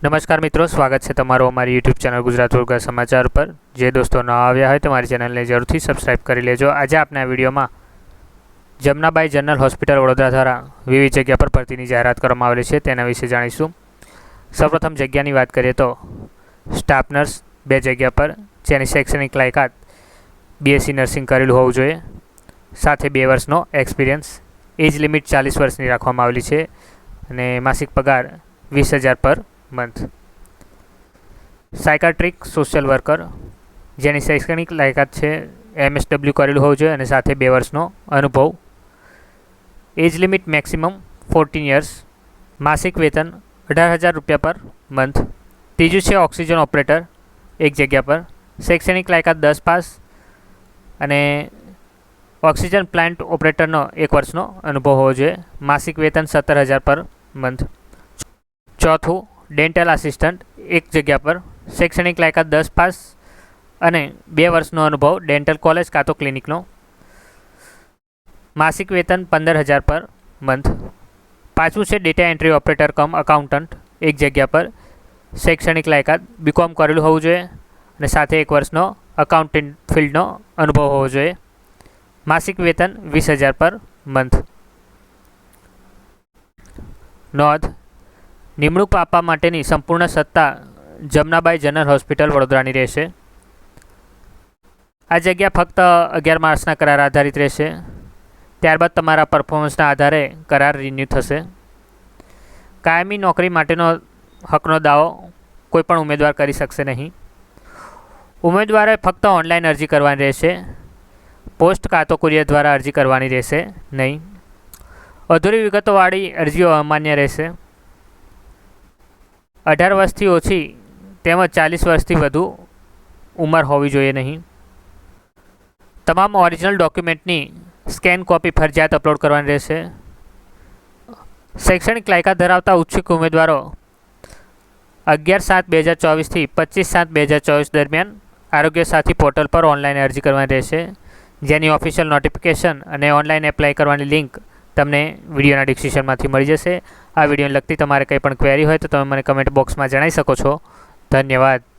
નમસ્કાર મિત્રો, સ્વાગત છે તમારું અમારી યુટ્યુબ ચેનલ ગુજરાત રોજગાર સમાચાર પર જે દોસ્તો ન આવ્યા હોય તમારી મારી ચેનલને જરૂરથી સબસ્ક્રાઇબ કરી લેજો. આજે આપના વિડીયોમાં જમનાબાઈ જનરલ હોસ્પિટલ વડોદરા દ્વારા વિવિધ જગ્યા પર ભરતીની જાહેરાત કરવામાં આવેલી છે. તેના વિશે જાણીશું. સૌપ્રથમ જગ્યાની વાત કરીએ તો સ્ટાફ નર્સ બે જગ્યા પર, જેની શૈક્ષણિક લાયકાત બીએસસી નર્સિંગ કરેલું હોવું જોઈએ. સાથે બે વર્ષનો એક્સપિરિયન્સ એજ લિમિટ ચાલીસ વર્ષની રાખવામાં આવેલી છે અને માસિક પગાર વીસ હજાર પર મંથ સાયકાટ્રિક સોશિયલ વર્કર જેની શૈક્ષણિક લાયકાત છે એમએસડબલ્યુ કરેલું હોવું જોઈએ અને સાથે બે વર્ષનો અનુભવ. Age limit maximum fourteen years માસિક વેતન અઢાર હજાર રૂપિયા પર મંથ ત્રીજું છે ઓક્સિજન ઓપરેટર, એક જગ્યા પર. શૈક્ષણિક લાયકાત દસ પાસ અને ઓક્સિજન પ્લાન્ટ ઓપરેટરનો એક વર્ષનો અનુભવ હોવો જોઈએ. માસિક વેતન સત્તર હજાર પર મંથ ચોથું ડેન્ટલ આસિસ્ટન્ટ એક જગ્યા પર. શૈક્ષણિક લાયકાત દસ પાસ અને બે વર્ષનો અનુભવ ડેન્ટલ કોલેજ કાં તો ક્લિનિકનો માસિક વેતન પંદર હજાર પર મંથ પાછું છે data entry operator cum accountant એક જગ્યા પર. શૈક્ષણિક લાયકાત બીકોમ કરેલું હોવું જોઈએ અને સાથે એક વર્ષનો અકાઉન્ટન્ટ ફિલ્ડનો અનુભવ હોવો જોઈએ. માસિક વેતન વીસ હજાર પર મંથ નોંધ નિમણૂક આપવા માટેની સંપૂર્ણ સત્તા જમનાબાઈ જનરલ હોસ્પિટલ વડોદરાની રહેશે. આ જગ્યા ફક્ત અગિયાર માર્ચના કરાર આધારિત રહેશે. ત્યારબાદ તમારા પરફોર્મન્સના આધારે કરાર રિન્યૂ થશે. કાયમી નોકરી માટેનો હકનો દાવો કોઈપણ ઉમેદવાર કરી શકશે નહીં. ઉમેદવારે ફક્ત ઓનલાઈન અરજી કરવાની રહેશે. પોસ્ટ કાં તો કુરિયર દ્વારા અરજી કરવાની રહેશે નહીં. અધૂરી વિગતોવાળી અરજીઓ અમાન્ય રહેશે. અઢાર વર્ષથી ઓછી તેમજ ચાલીસ વર્ષથી વધુ ઉંમર હોવી જોઈએ નહીં. તમામ ઓરિજિનલ ડોક્યુમેન્ટની સ્કેન કોપી ફરજિયાત અપલોડ કરવાની રહેશે. શૈક્ષણિક લાયકાત ધરાવતા ઉચ્ચુક ઉમેદવારો અગિયાર સાત બે હજાર ચોવીસથી પચીસ સાત બે હજાર ચોવીસ દરમિયાન આરોગ્ય સાથી પોર્ટલ પર ઓનલાઈન અરજી કરવાની રહેશે. જેની ઓફિશિયલ નોટિફિકેશન અને ઓનલાઈન એપ્લાય કરવાની લિંક તમને વિડીયોના ડિસ્ક્રિપ્શનમાંથી મળી જશે. આ વિડીયોને લગતી તમારે કંઈ પણ ક્વેરી હોય તો તમે મને કમેન્ટ બોક્સમાં જણાવી શકો છો. ધન્યવાદ.